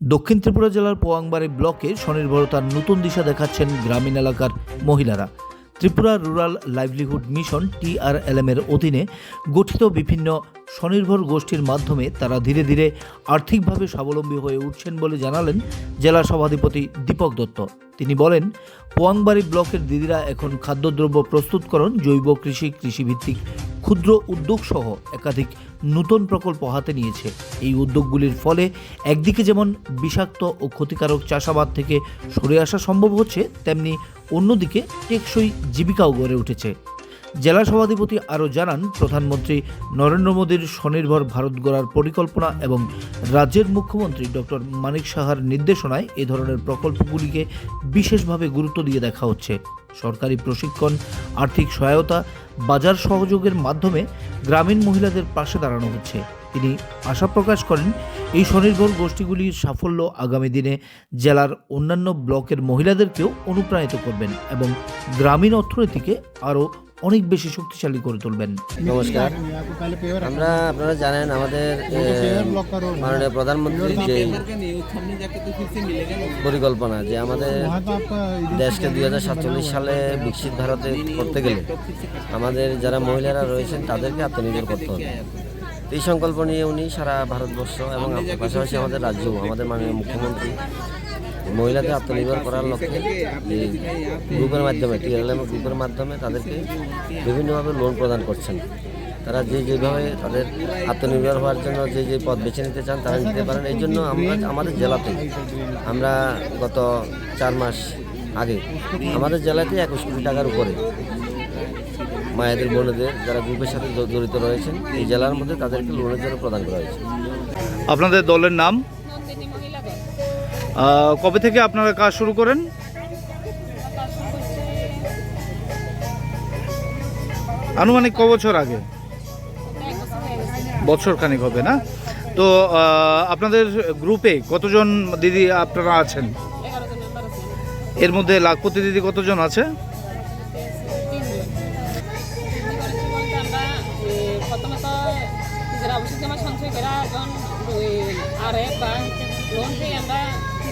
দক্ষিণ ত্রিপুরা জেলার পোয়াংবাড়ি ব্লকে স্বনির্ভরতার নতুন দিশা দেখাচ্ছেন গ্রামীণ এলাকার মহিলারা। Tripura rural livelihood mission TRLM এর অধীনে গঠিত বিভিন্ন স্বনির্ভর গোষ্ঠীর মাধ্যমে তারা ধীরে ধীরে আর্থিকভাবে স্বাবলম্বী হয়ে উঠছেন বলে জানালেন জেলা সভাধিপতি দীপক দত্ত। তিনি বলেন, পোয়াংবাড়ি ব্লকের দিদিরা এখন খাদ্যদ্রব্য প্রস্তুতকরণ, জৈব কৃষি, কৃষিভিত্তিক ক্ষুদ্র উদ্যোগ সহ একাধিক নতুন প্রকল্প হাতে নিয়েছে। এই উদ্যোগগুলির ফলে একদিকে যেমন বিষাক্ত ও ক্ষতিকারক চাষাবাদ থেকে সরে আসা সম্ভব হচ্ছে, তেমনি অন্যদিকে টেকসই জীবিকাও গড়ে উঠেছে। জেলা সভাধিপতি আরও জানান, প্রধানমন্ত্রী নরেন্দ্র মোদীর স্বনির্ভর ভারত গড়ার পরিকল্পনা এবং রাজ্যের মুখ্যমন্ত্রী ডক্টর মানিক সাহার নির্দেশনায় এ ধরনের প্রকল্পগুলিকে বিশেষভাবে গুরুত্ব দিয়ে দেখা হচ্ছে। সরকারি প্রশিক্ষণ, আর্থিক সহায়তা বাজার সহযোগের মাধ্যমে গ্রামীণ মহিলাদের পাশে দাঁড়ানো হচ্ছে। তিনি আশা প্রকাশ করেন, এই স্বনির্ভর গোষ্ঠীগুলির সাফল্য আগামী দিনে জেলার অন্যান্য ব্লকের মহিলাদেরকেও অনুপ্রাণিত করবেন এবং গ্রামীণ অর্থনীতিকে আরও অনেক বেশি শক্তিশালী করে তুলবেন। নমস্কার। আমরা আপনারা জানেন আমাদের মাননীয় প্রধানমন্ত্রীর যে পরিকল্পনা যে আমাদের দেশকে দুই হাজার সাতচল্লিশ সালে বিকশিত ভারতে করতে গেলে আমাদের যারা মহিলারা রয়েছেন তাদেরকে আত্মনির্ভর করতে হবে। এই সংকল্প নিয়ে উনি সারা ভারতবর্ষ এবং পাশাপাশি আমাদের রাজ্য আমাদের মাননীয় মুখ্যমন্ত্রী মহিলাদের আত্মনির্ভর করার লক্ষ্যে গ্রুপের মাধ্যমে টিআরএলএম গ্রুপের মাধ্যমে তাদেরকে বিভিন্নভাবে লোন প্রদান করছেন। তারা যে যেভাবে তাদের আত্মনির্ভর হওয়ার জন্য যে যে পথ বেছে নিতে চান, তারা নিতে পারেন। এই জন্য আমরা আমাদের জেলাতে আমরা গত চার মাস আগে আমাদের জেলাতে একুশ কোটি টাকার উপরে মায়েদের, বোনেদের যারা গ্রুপের সাথে জড়িত রয়েছেন, এই জেলার মধ্যে তাদেরকে লোনের জন্য প্রদান করা হয়েছে। আপনাদের দলের নাম? কবে থেকে আপনারা কাজ শুরু করেন? আনুমানিক ক বছর আগে? বছর খানিক হবে না? তো আপনাদের গ্রুপে কতজন দিদি আপনারা আছেন? এর মধ্যে লাখপতি দিদি কতজন আছে? আমরা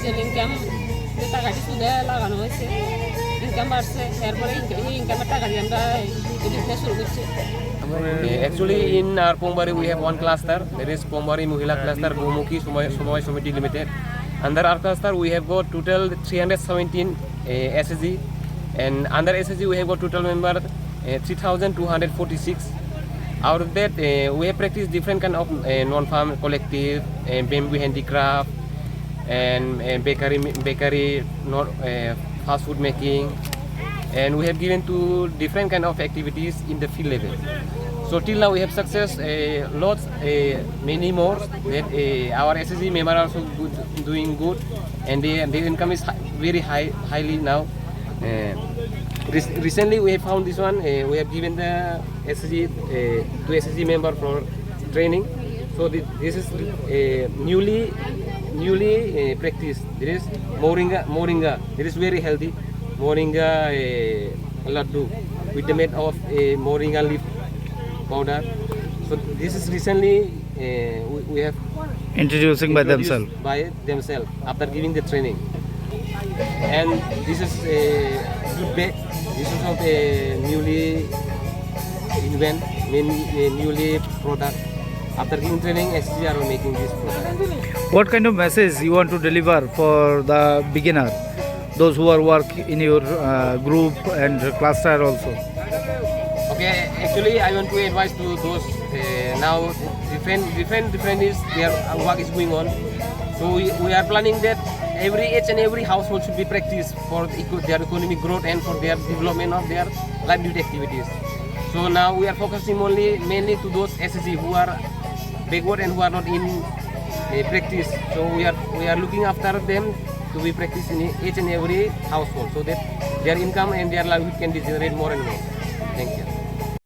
নিজের ইনকাম টাকাটি সুদে লাগানো হয়েছে ইনকাম বাড়ছে এরপরে ইনকামের টাকা দিয়ে আমরা বিজনেস শুরু করছি Okay, actually in our Pombari we have one cluster that is Pombari Mohila cluster Gomukhi Sumay Sumay Committee Limited. Under our cluster we have got total 317 uh, SSG and under SSG we have got total member uh, 3246. Out of that uh, we have practiced different kind of uh, non-farm collective, uh, bamboo handicraft and bakery bakery not uh, fast food making and we have given to different kind of activities in the field level. So till now we have success uh, lots, uh, many more. That uh, our SSG member also good, doing good, and their, their income is very high, highly now. Uh, rec- recently we have found this one. Uh, we have given the SSG uh, to SSG member for training. So this, this is a newly newly uh, practiced. There is moringa moringa. It is very healthy. Moringa uh, laddu with the made of a moringa leaf powder. So this is recently uh, we, we have introducing by themselves by themselves after giving the training. And this is a good bag. This is of a newly invent, newly product after giving training actually are making this product what kind of message you want to deliver for the beginner? Those who are work in your uh, group and cluster also. Okay actually i want to advise to those uh, now different different different is their uh, work is going on. So we, we are planning that every each and every household should be practiced for their economic growth and for their development of their livelihood activities. So now we are focusing only mainly to those SSG who are backward and who are not in uh, practice. So we are we are looking after them to be practiced in each and every household so that their income and their livelihood can be generated more and more. Thank you.